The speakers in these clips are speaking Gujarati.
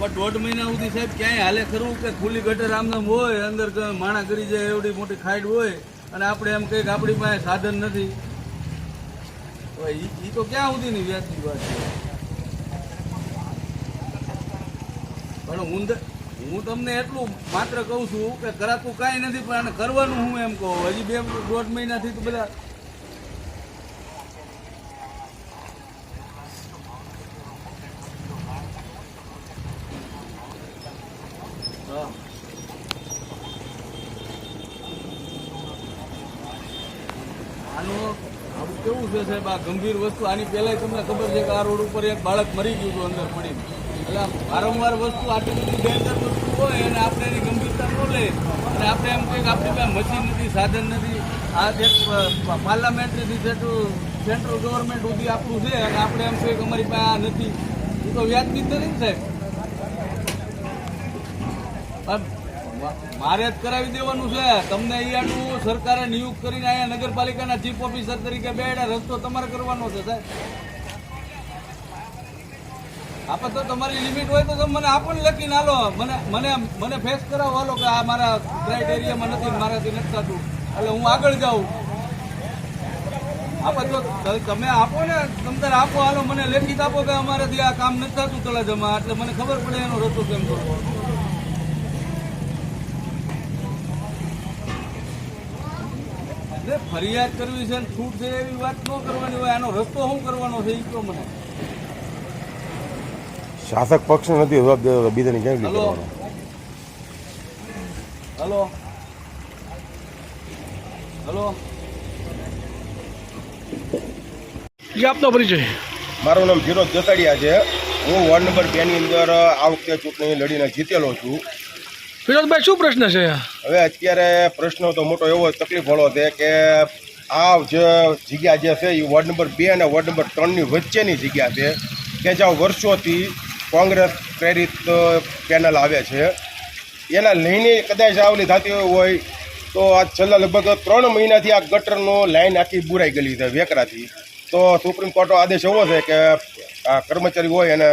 પણ દોઢ મહિના સુધી સાહેબ ક્યાંય હાલે ખરું કે ખુલ્લી ગટર આમનામ હોય, અંદર માણા કરી જાય, એવડી મોટી ખાઈડ હોય, અને આપણે એમ કહીએ કે આપણી પાસે સાધન નથી. એ તો ક્યાં સુધીની વ્યાજની વાત પણ હું હું તમને એટલું માત્ર કહું છું કે કરાતું કાંઈ નથી, પણ આને કરવાનું હું એમ કહું. હજી બે દોઢ મહિનાથી તો બધા હા આનું આવું કેવું છે સાહેબ? આ ગંભીર વસ્તુ, આની પહેલાંય તમને ખબર છે કે આ રોડ ઉપર એક બાળક મરી ગયું હતું અંદર પડીને. એટલે વારંવાર વસ્તુ આટલી બધી ડેન્જર વસ્તુ હોય અને આપણે એની ગંભીરતા ન લે અને આપણે એમ કહીએ કે આપણી પાસે મશીન નથી, સાધન નથી. આ એક પાર્લામેન્ટરી સેન્ટ્રલ ગવર્મેન્ટ સુધી આપણું છે અને આપણે એમ કહીએ કે અમારી પાસે આ નથી. એ તો વ્યાજબી જ નથી ને સાહેબ મારે જ કરાવી દેવાનું છે. તમને અહીંયાનું સરકારે નિયુક્ત કરીને અહીંયા નગરપાલિકાના ચીફ ઓફિસર તરીકે બેડા રસ્તો તમારે કરવાનો છે, સાહેબ. આપણે તો તમારી લિમિટ હોય તો મને આપો ને લખીને હાલો. મને મને મને ફેસ કરાવો હાલો કે આ મારા ક્રાઇટેરિયામાં નથી મારાથી નથી થતું. એટલે હું આગળ જાઉં. આપણે તો તમે આપો ને, તમે તારે આપો હાલો. મને લેખિત આપો કે અમારાથી આ કામ નથી થતું તળાજામાં. એટલે મને ખબર પડે એનો રસ્તો કેમ કરવો. ફરિયાદ કરવી છે ને છૂટ છે એવી વાત ન કરવાની હોય આનો રસ્તો શું કરવાનો છે એ કહો મને. શાસક પક્ષ નથી જવાબ દેતો તો બીજાને કેમ હલો. કરવાનો? હલો. હલો. આપનો પરિચય. મારું નામ ફિરોજ જસાડિયા છે. હું વોર્ડ નંબર બે ની અંદર આ વખતે ચૂંટણી લડીને જીતેલો છું. ફિરોઝભાઈ શું પ્રશ્ન છે? હવે અત્યારે પ્રશ્ન તો મોટો એવો તકલીફ વાળો છે કે આ જે જગ્યા જે છે એ વોર્ડ નંબર બે અને વોર્ડ નંબર ત્રણની વચ્ચેની જગ્યા છે, કે જ્યાં વર્ષોથી કોંગ્રેસ પ્રેરિત પેનલ આવે છે. એના લઈને કદાચ આવલી થતી હોય તો આ છેલ્લા લગભગ ત્રણ મહિનાથી આ ગટરનો લાઈન આખી બુરાઈ ગયેલી છે વેકરાથી. તો સુપ્રીમ કોર્ટનો આદેશ એવો છે કે આ કર્મચારી હોય અને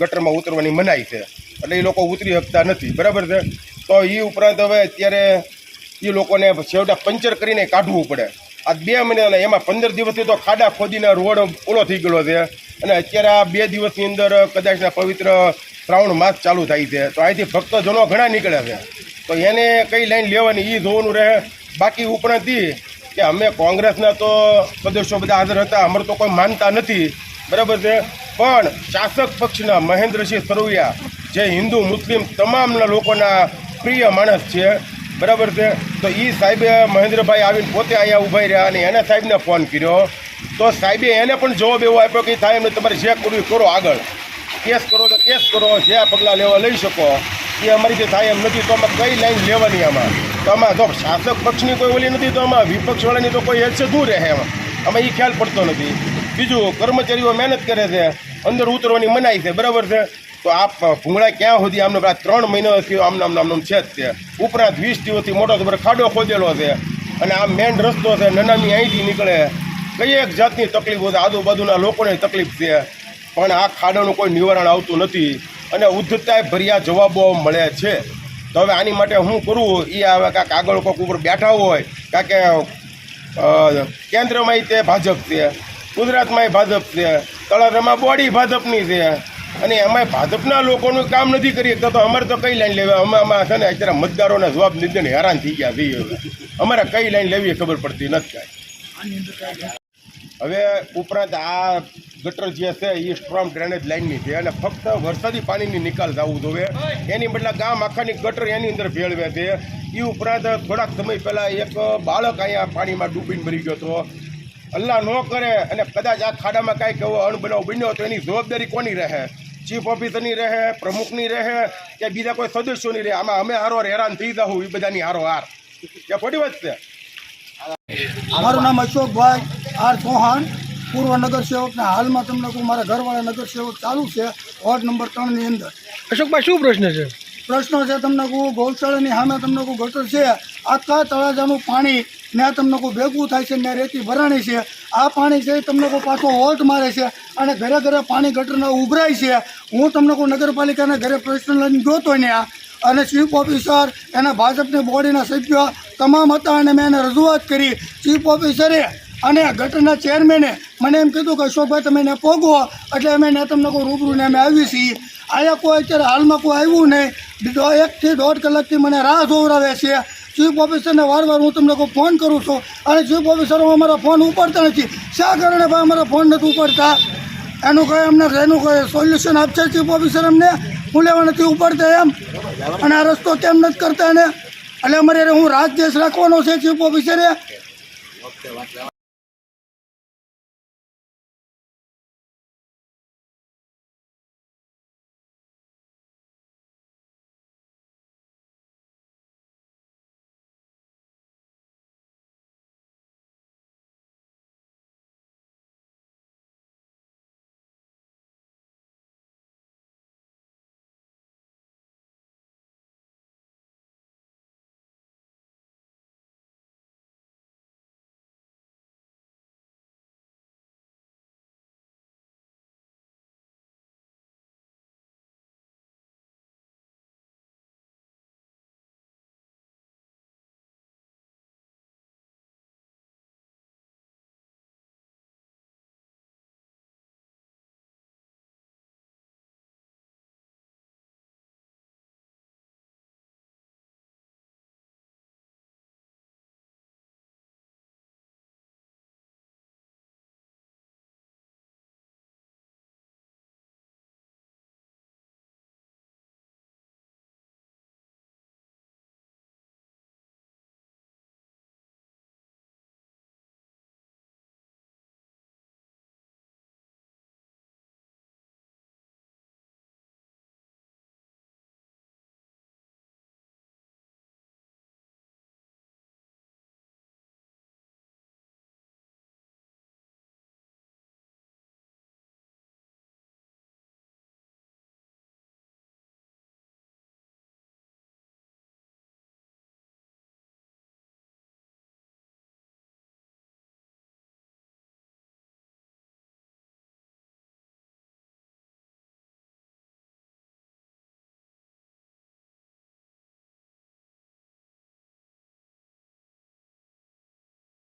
ગટરમાં ઉતરવાની મનાઈ છે. એટલે એ લોકો ઉતરી શકતા નથી. બરાબર છે? તો એ ઉપરાંત હવે અત્યારે એ લોકોને છેવટા પંચર કરીને કાઢવું પડે. આ બે મહિના એમાં પંદર દિવસથી તો ખાડા ખોદીને રોડ ઓલો થઈ ગયેલો છે. અને અત્યારે આ બે દિવસની અંદર કદાચના પવિત્ર શ્રાવણ માસ ચાલુ થાય છે. તો અહીંથી ભક્તજનો ઘણા નીકળે છે. તો એને કઈ લાઈન લેવાની એ જોવાનું રહે. બાકી ઉપરાંત કે અમે કોંગ્રેસના તો સદસ્યો બધા હાજર હતા. અમારે તો કોઈ માનતા નથી. બરાબર છે? પણ શાસક પક્ષના મહેન્દ્રસિંહ સરવૈયા જે હિન્દુ, મુસ્લિમ તમામના લોકોના પ્રિય માણસ છે. બરાબર છે? તો એ સાહેબે મહેન્દ્રભાઈ આવીને પોતે અહીંયા ઊભા રહ્યા અને એને સાહેબને ફોન કર્યો. તો સાહેબે એને પણ જવાબ એવો આપ્યો કે થાય એમને તમારે જે કરવું કરો આગળ. કેસ કરો તો કેસ કરો, જે પગલાં લેવા લઈ શકો. એ અમારીથી થાય એમ નથી, તો અમે કઈ લાઈન લેવાની આમાં? તો આમાં જો શાસક પક્ષની કોઈ ઓલી નથી, તો આમાં વિપક્ષવાળાની તો કોઈ હેલ્સે દૂર રહે એમાં? આમાં એ ખ્યાલ પડતો નથી. બીજું, કર્મચારીઓ મહેનત કરે છે. અંદર ઉતરવાની મનાઈ છે બરાબર છે? તો આ ભૂંગળા ક્યાં સુધી? આમને પેલા ત્રણ મહિનાથી આમનામ નામનું છે જ છે ઉપરાંત વીસ દિવસથી મોટો ખબર ખાડો ખોદેલો છે. અને આ મેન રસ્તો છે નનામી અહીંથી નીકળે. કઈ એક જાતની તકલીફો છે? આજુબાજુના લોકોને તકલીફ છે. પણ આ ખાડાનું કોઈ નિવારણ આવતું નથી. અને ઉદ્ધતાએ ભર્યા જવાબો મળે છે. તો હવે આની માટે હું કરું? એ હવે કાંક આગળ કોઈક ઉપર બેઠા હોય કારણ કે અ, કેન્દ્રમાંય તે ભાજપ છે. ગુજરાતમાંય ભાજપ છે. તળાજામાં બોડી ભાજપની છે. અને એમાં ભાજપના લોકોનું કામ નથી કરી શકતા તો અમારે તો કઈ લાઈન લેવા? અમે આમાં છે ને અત્યારે મતદારોના જવાબ લીધે હેરાન થઈ ગયા છીએ. અમારે કઈ લાઈન લેવી ખબર પડતી નથી હવે ઉપરાંત આ ગટર જે છે એ સ્ટ્રોંગ ડ્રેનેજ લાઇનની છે. અને ફક્ત વરસાદી પાણીની નિકાલ થવું જોઈએ એની બદલે ગામ આખાની ગટર એની અંદર ભેળવે છે. એ ઉપરાંત થોડાક સમય પહેલાં એક બાળક અહીંયા પાણીમાં ડૂબીને મરી ગયો હતો. અલ્લાહ ન કરે અને કદાચ આ ખાડામાં કાંઈક એવો અણબનાવ બન્યો તો એની જવાબદારી કોની રહે? ચીફ ઓફિસરની રહે પ્રમુખની રહે કે બીજા કોઈ સદસ્યોની રહે? આમાં અમે હારો હેરાન થઈ જાઉં એ બધાની હારો હાર કે ફોટી વાત છે. મારું નામ અશોકભાઈ આર ચૌહાણ પૂર્વ નગરસેવકના હાલમાં તમને કહું મારા ઘરવાળા નગરસેવક ચાલુ છે વોર્ડ નંબર ત્રણની અંદર. અશોકભાઈ શું પ્રશ્ન છે? પ્રશ્નો છે તમને કહું ગૌશાળાની સામે તમને કહું ગટર છે. આખા તળાજાનું પાણી ને તમને કોઈ ભેગું થાય છે ને રેતી ભરાણી છે. આ પાણી છે તમને કોઈ પાછો વોલ્ટ મારે છે અને ઘરે ઘરે પાણી ગટરના ઉભરાય છે. હું તમને કોઈ નગરપાલિકાના ઘરે પ્રશ્ન લઈને ને આ. અને ચીફ ઓફિસર, એના ભાજપની બોડીના સભ્યો તમામ હતા અને મેં એને રજૂઆત કરી. ચીફ ઓફિસરે અને ગટરના ચેરમેને મને એમ કીધું કે અશોકભાઈ, તમે એને પોગો. એટલે અમે ને તમને કોઈ રૂબરૂ ને અમે આવી છીએ. અહીંયા કોઈ અત્યારે હાલમાં કોઈ આવ્યું નહીં. એકથી દોઢ કલાકથી મને રાહ જોવરાવે છે. ચીફ ઓફિસરને વાર વાર હું તમને કોઈ ફોન કરું છું અને ચીફ ઓફિસરો અમારા ફોન ઉપાડતા નથી, શા કારણે ભાઈ અમારા ફોન નથી ઉપાડતા? એનું કંઈ અમને, એનું કંઈ સોલ્યુશન આપશે ચીફ ઓફિસર અમને? હું લેવા નથી ઉપાડતા એમ. અને આ રસ્તો કેમ નથી કરતા એને? એટલે અમારે હું રાજ દેશ રાખવાનો છે ચીફ ઓફિસરે